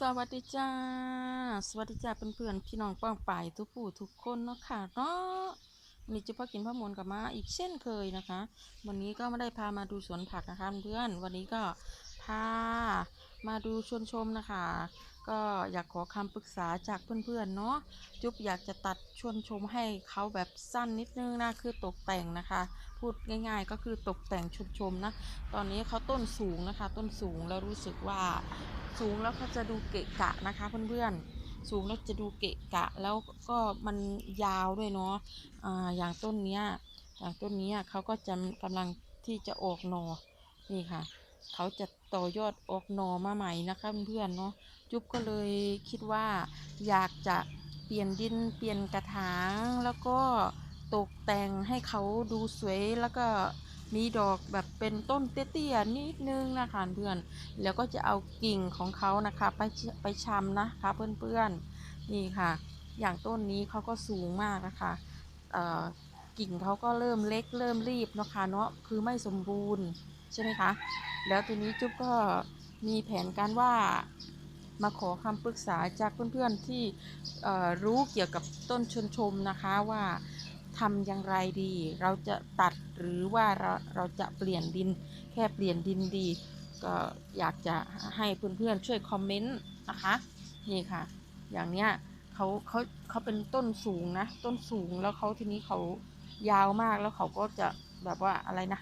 สวัสดีจ้า สวัสดีจ้าเพื่อนๆพี่น้องป้องป่ายทุกผู้ทุกคนเนาะค่ะเนาะวันนี้จะพากินพระมวลกับมาอีกเช่นเคยนะคะ วันนี้ก็ไม่ได้พามาดูสวนผักนะคะเพื่อนวันนี้ก็พามาดูชวนชมนะคะ ก็อยากขอคำปรึกษาจากเพื่อนๆเนาะจุ๊บอยากจะตัดชวนชมให้เขาแบบสั้นนิดนึงนะคือตกแต่งนะคะ พูดง่าย ๆ ก็คือตกแต่งชวนชมนะ ตอนนี้เขาต้นสูงนะคะ ต้นสูงแล้วรู้สึกว่า สูงแล้วก็จะดูเกะกะนะคะเพื่อนๆ สูงแล้วจะดูเกะกะแล้วก็มันยาวด้วยเนาะอ่าอย่างต้นเนี้ยอย่างต้นเนี้ยเขาก็จะกำลังที่จะออกหนอนี่ค่ะ เขาจะต่อยอดออกหนอมาใหม่นะคะเพื่อนๆเนาะจุ๊บก็เลยคิดว่าอยากจะเปลี่ยนดินเปลี่ยนกระถางแล้วก็ตกแต่งให้เขาดูสวยแล้วก็ มีดอกแบบเป็นต้นเตี้ยๆนิดนึงนะคะเพื่อนแล้วก็จะเอากิ่งของเขานะคะไปไปชำนะคะเพื่อนๆนี่ค่ะ อย่างต้นนี้เขาก็สูงมากนะคะเอ่อกิ่งเขาก็เริ่มเล็กเริ่มรีบนะคะเนาะคือไม่สมบูรณ์ใช่ไหมคะแล้วทีนี้จุ๊บก็มีแผนการว่ามาขอคำปรึกษาจากเพื่อนๆที่เอ่อรู้เกี่ยวกับต้นชนชมนะคะว่า ทำอย่างไรดี เราจะตัดหรือว่าเราเราจะเปลี่ยนดิน แค่เปลี่ยนดินดี ก็อยากจะให้เพื่อนๆช่วยคอมเมนต์นะคะ นี่ค่ะ อย่างเนี้ยเขาเขาเขาเป็นต้นสูงนะ ต้นสูงแล้วเขาทีนี้เขายาวมากแล้วเขาก็จะแบบว่าอะไรนะ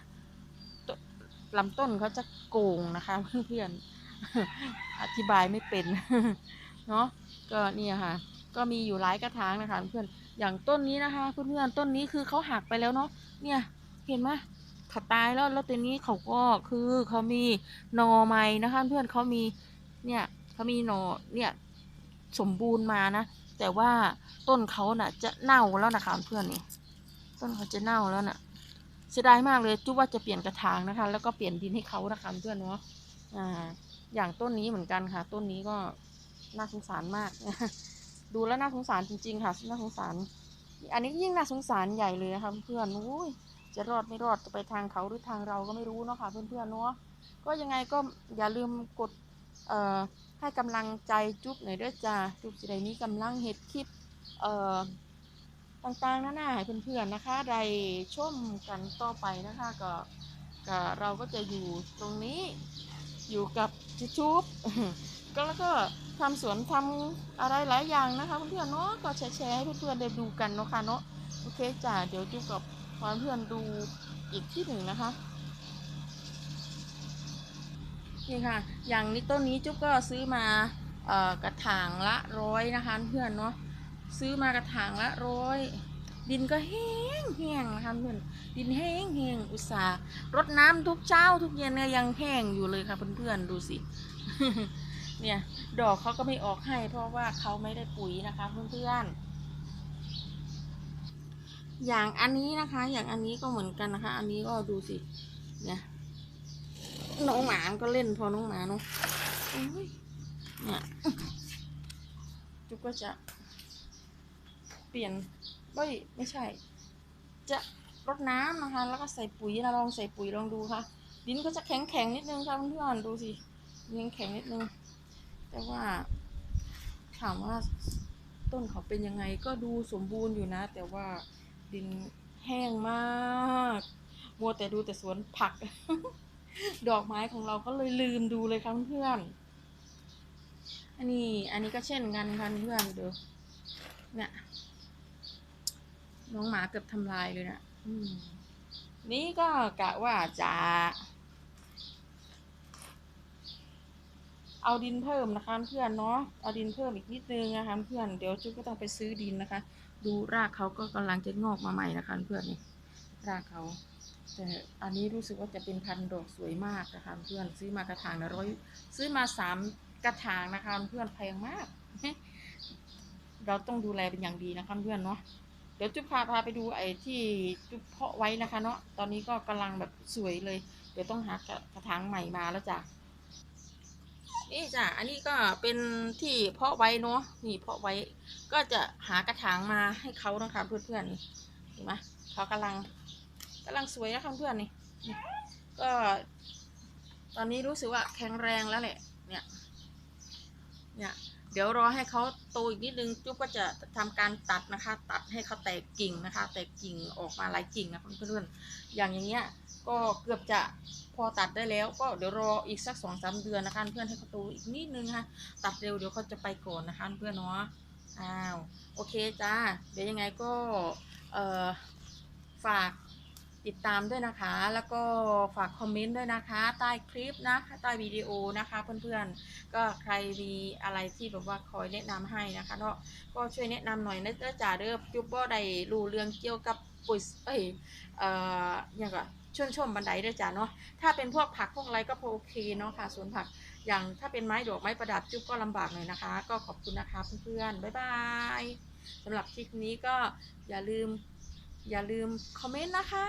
ลำต้นเขาจะโก่งนะคะเพื่อนๆอธิบายไม่เป็นเนาะก็เนี่ยค่ะ ก็มีอยู่หลายกระถางนะคะเพื่อน อย่างต้นนี้นะคะเพื่อนๆต้นนี้คือเขาหักไปแล้วเนาะเนี่ยเห็นไหมเขาตายแล้วแล้วตัวนี้เขาก็คือเขามีหนอใหม่นะคะ เพื่อนเขามีเนี่ยเขามีหนอเนี่ยสมบูรณ์มานะแต่ว่าต้นเขาน่ะ จะเน่าแล้วนะคะเพื่อนนี่ต้นเขาจะเน่าแล้วน่ะเสียดายมากเลยจุ๊ว่าจะเปลี่ยนกระถางนะคะ แล้วก็เปลี่ยนดินให้เขานะคะเพื่อนเนาะอ่าอย่างต้นนี้เหมือนกันค่ะ ต้นนี้ก็น่าสงสารมาก ดูแล้วน่าสงสารจริงๆค่ะน่าสงสาร อันนี้ยิ่งน่าสงสารใหญ่เลยนะคะเพื่อนอุ้ยจะรอดไม่รอดจะไปทางเขาหรือทางเราก็ไม่รู้เนาะค่ะเพื่อนๆเนาะก็ยังไงก็อย่าลืมกดเอ่อให้กำลังใจจุ๊บหน่อยด้วยจ้าจุ๊บจะได้มีกำลังเฮ็ดคลิปเอ่อต่างๆนั่นน่ะให้เพื่อนๆนะคะได้ชมกันต่อไปนะคะก็ก็เราก็จะอยู่ตรงนี้อยู่กับจูบ ก็แล้วก็ทำสวนทำอะไรหลายอย่างนะคะเพื่อนๆเนาะก็แชร์ๆให้เพื่อนๆได้ดูกันเนาะค่ะเนาะโอเคจ้ะเดี๋ยวจูบกับเพื่อนๆดูอีกที่หนึ่งนะคะนี่ค่ะ อย่างนี้ต้นนี้จุ๊บก็ซื้อมาเอ่อกระถางละร้อยนะคะเพื่อนเนาะซื้อมากระถางละร้อยดินก็แห้งแห้งนะคะเพื่อนดินแห้งแห้งอุตส่าห์รดน้ำทุกเช้าทุกเย็นเนี่ยยังแห้งอยู่เลยค่ะเพื่อนๆดูสิ เนี่ย ดอกเขาก็ไม่ออกให้ เพราะว่าเขาไม่ได้ปุ๋ยนะคะเพื่อนๆ อย่างอันนี้นะคะ อย่างอันนี้ก็เหมือนกันนะคะ อันนี้ก็ดูสิเนี่ยน้องหมาก็เล่นพอน้องหมาเนาะเนี่ยจุกก็จะ เปลี่ยนเฮ้ยไม่ใช่ จะรดน้ำนะคะ แล้วก็ใส่ปุ๋ยนะลองใส่ปุ๋ยลองดูค่ะ ดินก็จะแข็งแข็งนิดนึงค่ะเพื่อนๆดูสิดินแข็งนิดนึง แต่ว่าถามว่าต้นเขาเป็นยังไงก็ดูสมบูรณ์อยู่นะ แต่ว่าดินแห้งมากมัวแต่ดูแต่สวนผัก ดอกไม้ของเราก็เลยลืมดูเลยค่ะเพื่อนอันนี้อันนี้ก็เช่นกันค่ะเพื่อนดูเนี่ยน้องหมาเกือบทำลายเลยนะนี่ก็กะว่าจะ เอาดินเพิ่มนะคะเพื่อนเนาะเอาดินเพิ่มอีกนิดนึงนะคะเพื่อนเดี๋ยวจุ๊บก็ต้องไปซื้อดินนะคะ ดูรากเขาก็กำลังจะงอกมาใหม่นะคะเพื่อนนี่รากเขาแต่อันนี้รู้สึกว่าจะเป็นพันธุ์ดอกสวยมากนะคะเพื่อนซื้อมากระถางละร้อยซื้อมาสามกระถางนะคะเพื่อนแพงมาก เราต้องดูแลเป็นอย่างดีนะคะเพื่อนเนาะเดี๋ยวจุ๊บพาพาไปดูไอ้ที่จุ๊บเพาะไว้นะคะ เนาะตอนนี้ก็กำลังแบบสวยเลย เดี๋ยวต้องหากระถางใหม่มาแล้วจ้ะ นี่จ้ะอันนี้ก็เป็นที่เพาะไว้เนาะนี่เพาะไว้ ก็จะหากระถางมาให้เขานะคะเพื่อนๆนี่เห็นไหมเขากำลังกำลังสวยนะคะเพื่อนนี่ก็ ตอนนี้รู้สึกว่าแข็งแรงแล้วแหละ เนี่ย เนี่ย เดี๋ยวรอให้เขาโตอีกนิดนึงจุ๊บก็จะทำการตัดนะคะ ตัดให้เขาแตกกิ่งนะคะ แตกกิ่งออกมาหลายกิ่งนะเพื่อนๆอย่างอย่างเงี้ยก็เกือบจะพอตัดได้แล้วก็เดี๋ยวรออีกสักสองสามเดือนนะคะเพื่อนให้เขาโตอีกนิดนึงนะคะตัดเร็วเดี๋ยวเขาจะไปก่อนนะคะเพื่อนเนาะอ้าวโอเคจ้าเดี๋ยวยังไงก็เอ่อ ติดตามด้วยนะคะ แล้วก็ฝากคอมเมนต์ด้วยนะคะ ใต้คลิปนะใต้วิดีโอนะคะ เพื่อนๆ ก็ใครมีอะไรที่แบบว่าคอยแนะนำให้นะคะเนาะก็ช่วยแนะนำหน่อยนะเจ้าจ่าเด้อจุ๊บบ่ได้รู้เรื่องเกี่ยวกับปุ๋ยเอ้ยเอ่อย่างก็ชวนชมบันไดด้อจ้าเนาะ ถ้าเป็นพวกผักพวกอะไรก็พอโอเคเนาะค่ะสวนผัก อย่างถ้าเป็นไม้ดอกไม้ประดับจุ๊บก็ลำบากหน่อยนะคะ ก็ขอบคุณนะคะเพื่อนๆ บ๊ายบายสำหรับคลิปนี้ก็อย่าลืม อย่าลืมคอมเมนต์นะคะ